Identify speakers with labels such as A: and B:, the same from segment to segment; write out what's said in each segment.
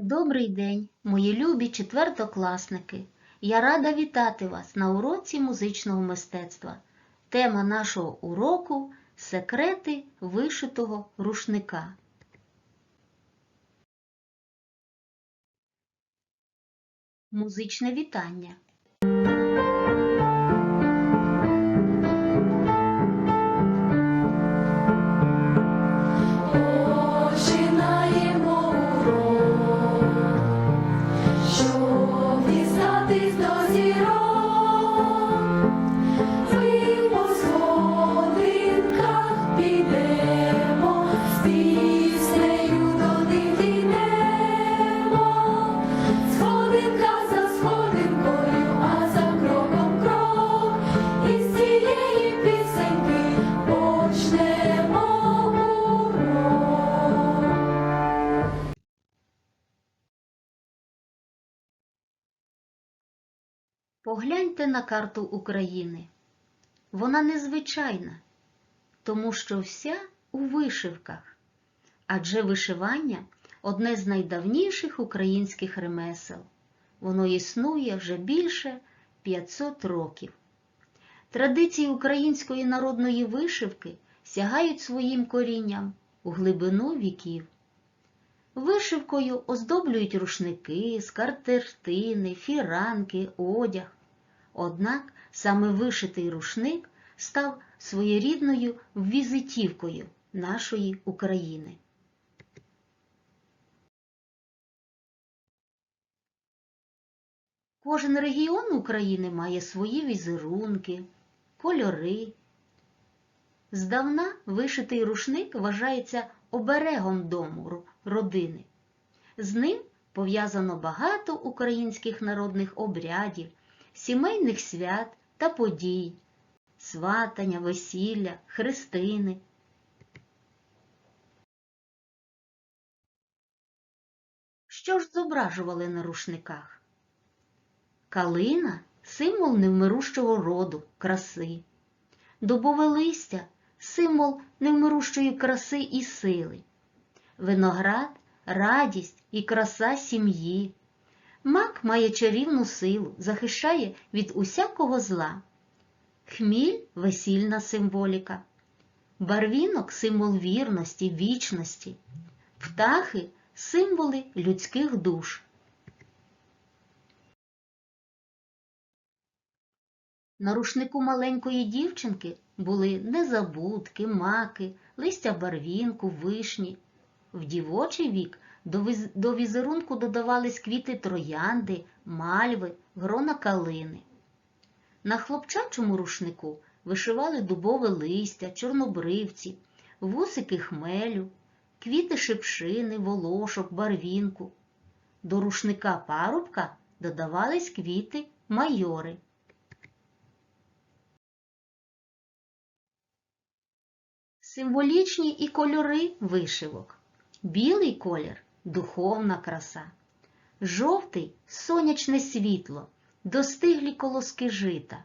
A: Добрий день, мої любі четвертокласники! Я рада вітати вас на уроці музичного мистецтва. Тема нашого уроку секрети вишитого рушника. Музичне вітання. Погляньте на карту України. Вона незвичайна, тому що вся у вишивках, адже вишивання одне з найдавніших українських ремесел. Воно існує вже більше 500 років. Традиції української народної вишивки сягають своїм корінням у глибину віків. Вишивкою оздоблюють рушники, скатертини, фіранки, одяг. Однак саме вишитий рушник став своєрідною візитівкою нашої України. Кожен регіон України має свої візерунки, кольори. Здавна вишитий рушник вважається оберегом дому родини. З ним пов'язано багато українських народних обрядів, сімейних свят та подій, сватання, весілля, хрестини. Що ж зображували на рушниках? Калина символ невмирущого роду, краси. Дубове листя символ невмирущої краси і сили. Виноград радість і краса сім'ї. Мак має чарівну силу, захищає від усякого зла. Хміль весільна символіка. Барвінок символ вірності, вічності. Птахи символи людських душ. На рушнику маленької дівчинки були незабудки, маки, листя барвінку, вишні. В дівочий вік до, візерунку додавались квіти троянди, мальви, грона калини. На хлопчачому рушнику вишивали дубове листя, чорнобривці, вусики хмелю, квіти шипшини, волошок, барвінку. До рушника парубка додавались квіти майори. Символічні і кольори вишивок. Білий колір духовна краса. Жовтий сонячне світло, достиглі колоски жита.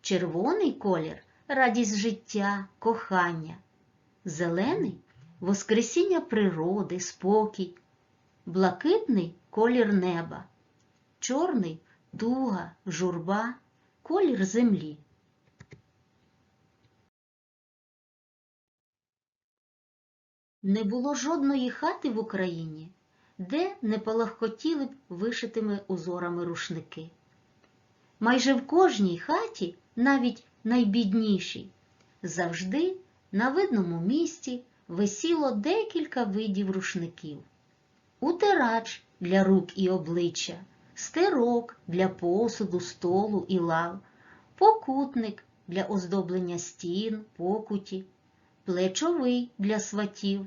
A: Червоний колір радість життя, кохання. Зелений воскресіння природи, спокій. Блакитний колір неба. Чорний туга, журба, колір землі. Не було жодної хати в Україні, де не палахкотіли б вишитими узорами рушники. Майже в кожній хаті, навіть найбіднішій, завжди на видному місці висіло декілька видів рушників. Утирач для рук і обличчя, стирок для посуду, столу і лав, покутник для оздоблення стін, покуті, плечовий для сватів,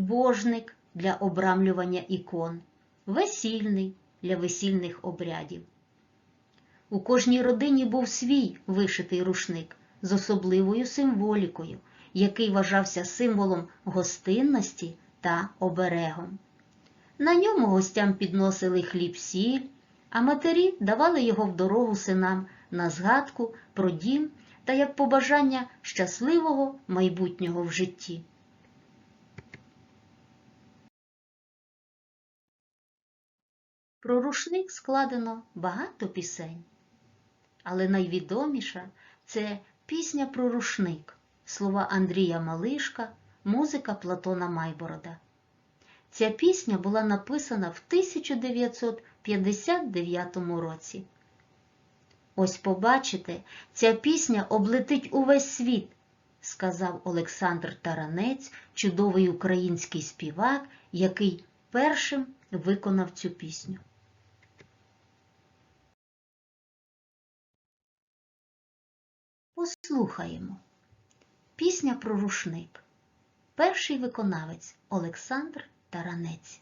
A: божник для обрамлювання ікон, весільний для весільних обрядів. У кожній родині був свій вишитий рушник з особливою символікою, який вважався символом гостинності та оберегом. На ньому гостям підносили хліб-сіль, а матері давали його в дорогу синам на згадку про дім та як побажання щасливого майбутнього в житті. Про рушник складено багато пісень, але найвідоміша це пісня про рушник, слова Андрія Малишка, музика Платона Майборода. Ця пісня була написана в 1959 році. Ось побачите, ця пісня облетить увесь світ, сказав Олександр Таранець, чудовий український співак, який першим виконав цю пісню. Послухаємо. Пісня про рушник. Перший виконавець Олександр Таранець.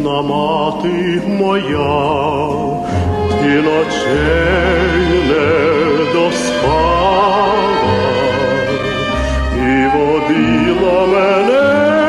B: Рідна мати моя, ти ночей не доспала і водила мене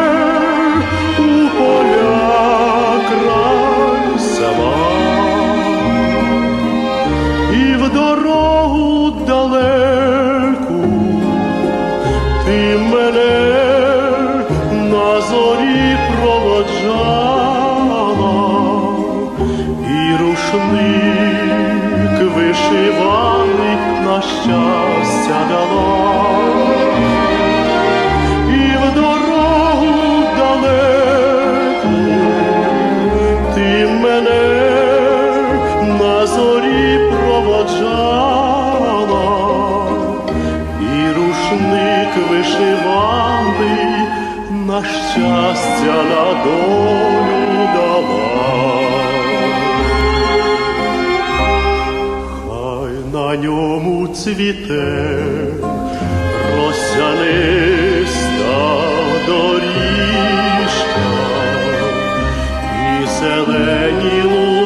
B: проводжала, і рушник вишиваний на щастя на долю дала. Хай на ньому цвіте росяниста доріжка і зелені луги,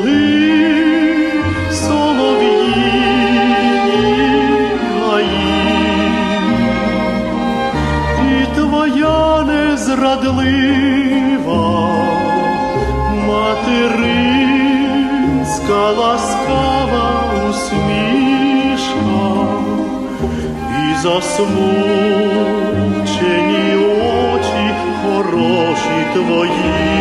B: незрадлива материнська ласкава усмішка і засмучені очі хороші твої.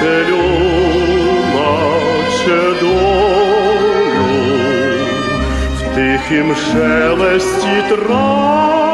B: Простелю наче долю, в тихім шелесті трав,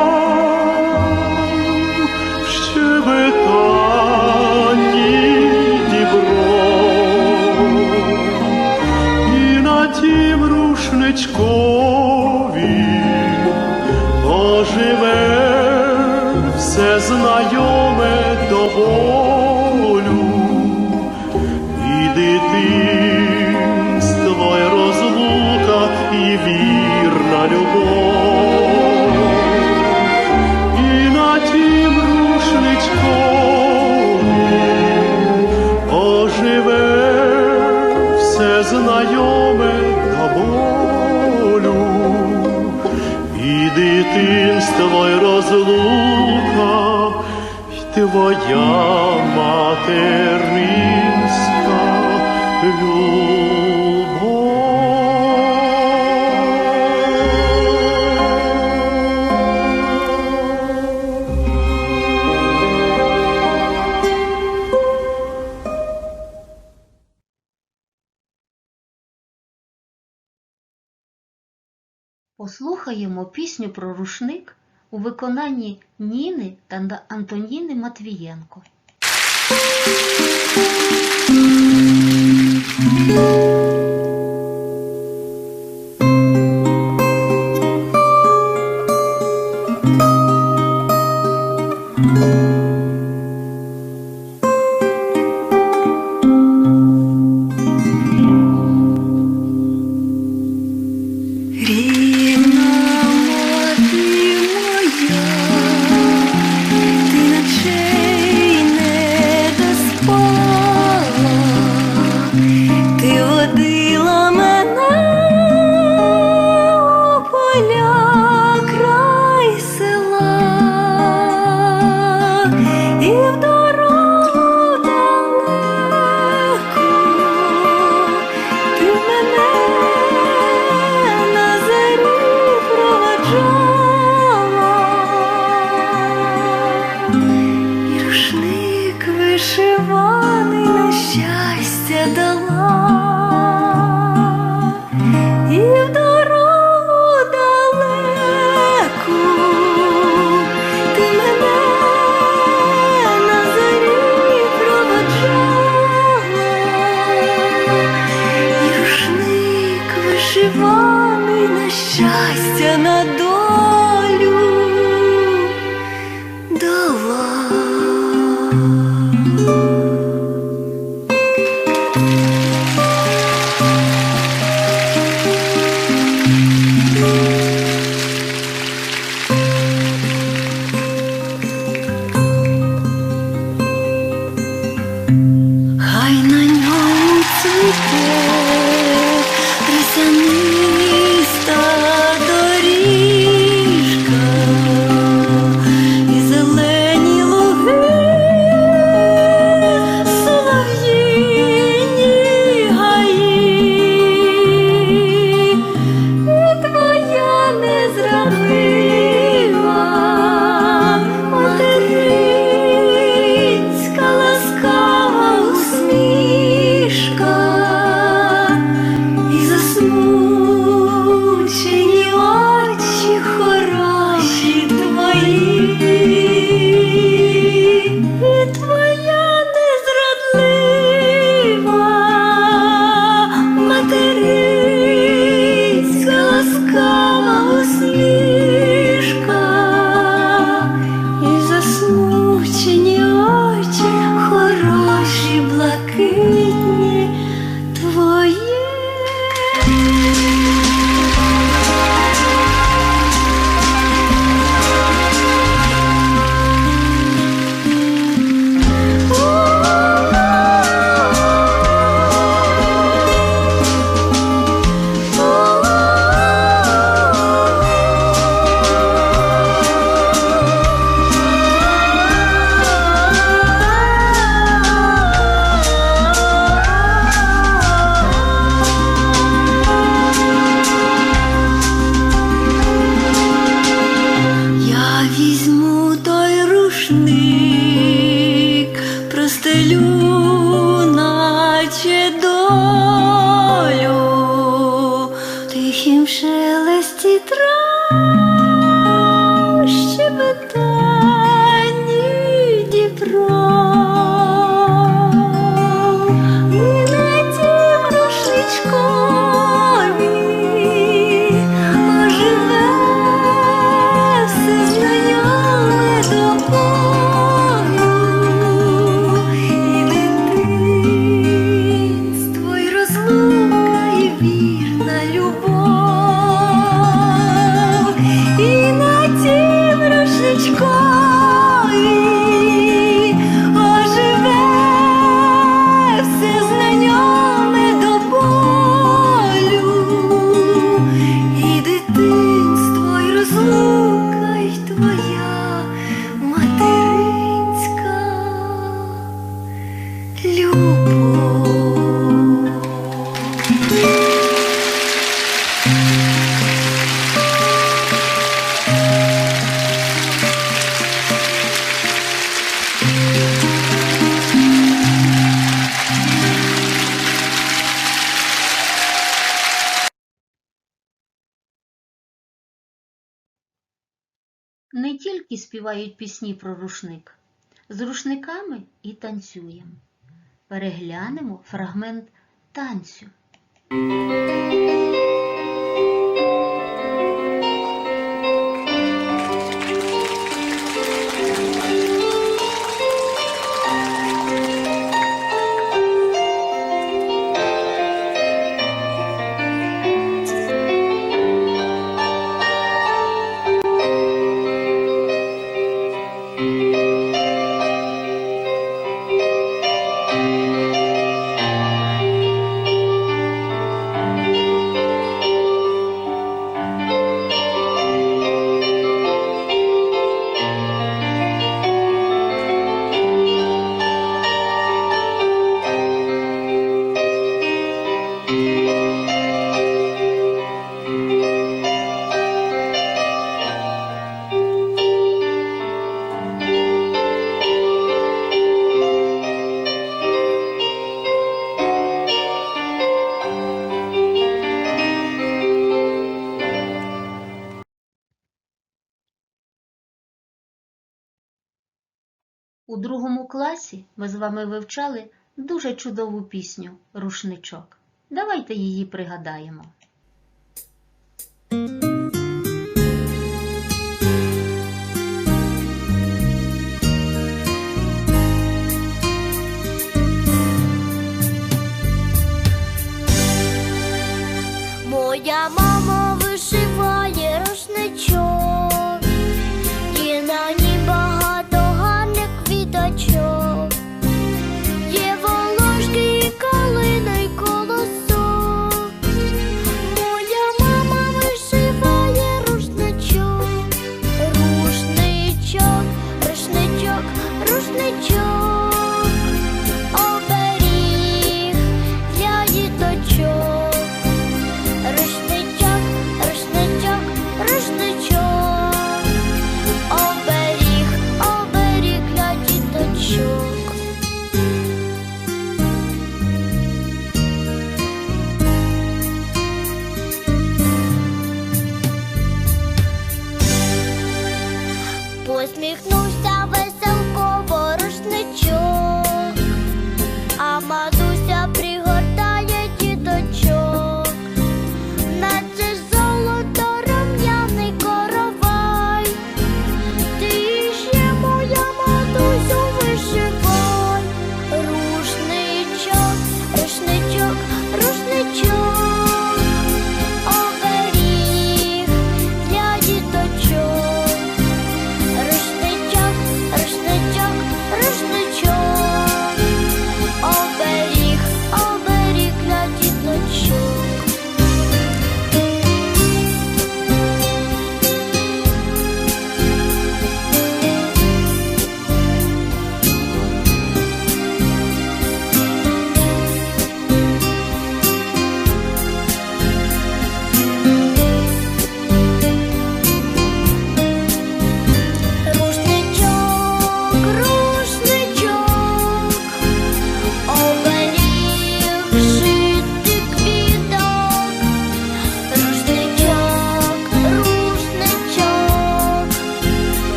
B: і дитинство, й розлука, й твоя материнська любов.
A: послухаємо пісню про рушник у виконанні Ніни та Антоніни Матвієнко.
C: Thank you. тихім шелесті трав.
D: співають пісні про рушник. З рушниками і танцюємо. Переглянемо фрагмент танцю. У другому класі ми з вами вивчали дуже чудову пісню Рушничок. Давайте її пригадаємо.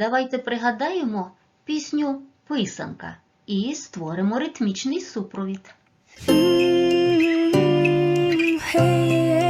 D: Давайте пригадаємо пісню писанка і створимо ритмічний супровід.
E: Mm -hmm. hey, yeah.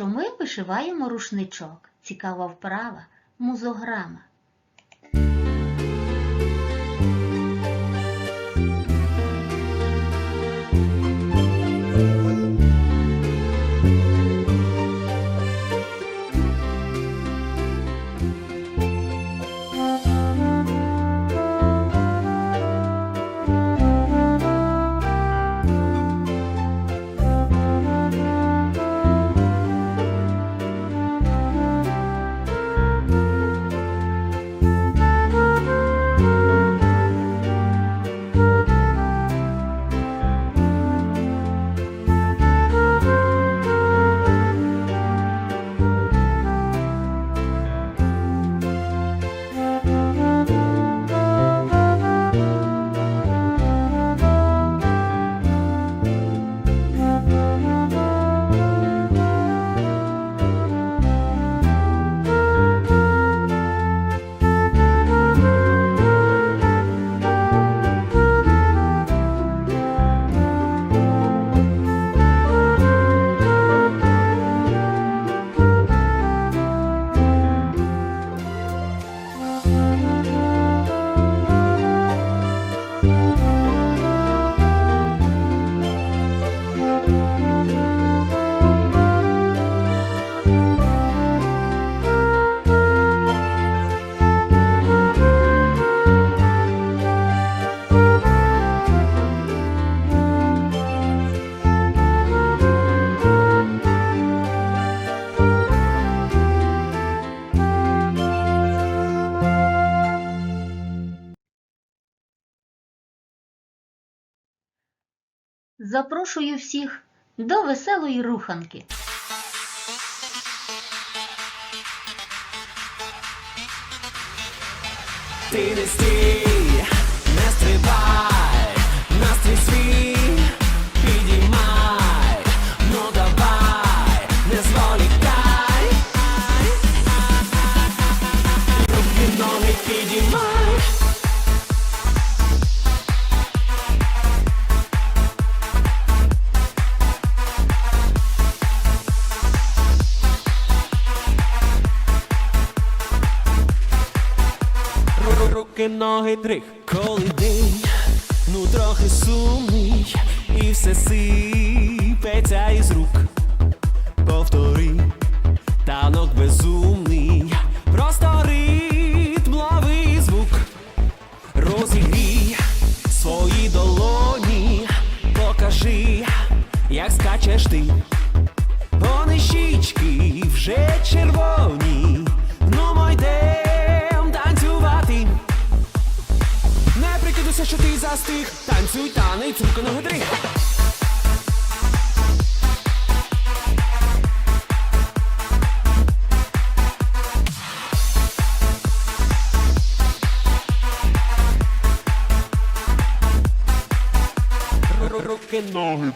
A: що ми вишиваємо рушничок. Цікава вправа, музограма. Запрошую всіх до веселої руханки.
F: Ти не стій, не стрибай, настрій свій ноги, дрих, коли день, ну трохи сумний, і все сипеться із рук. Застиг, танцюй танець, руки ноги дриг. Ру- Руки ноги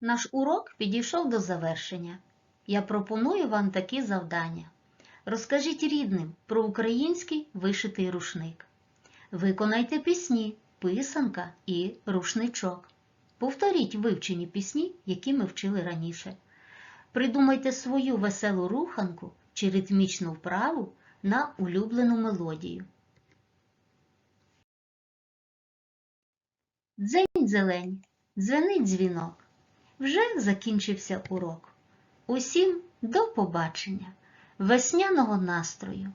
A: Наш урок підійшов до завершення. я пропоную вам такі завдання. Розкажіть рідним про український вишитий рушник. Виконайте пісні, писанка і рушничок. Повторіть вивчені пісні, які ми вчили раніше. Придумайте свою веселу руханку чи ритмічну вправу на улюблену мелодію. Дзень зелень, дзвенить дзвінок. Вже закінчився урок. Усім до побачення, весняного настрою,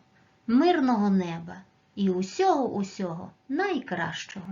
A: мирного неба і усього усього найкращого.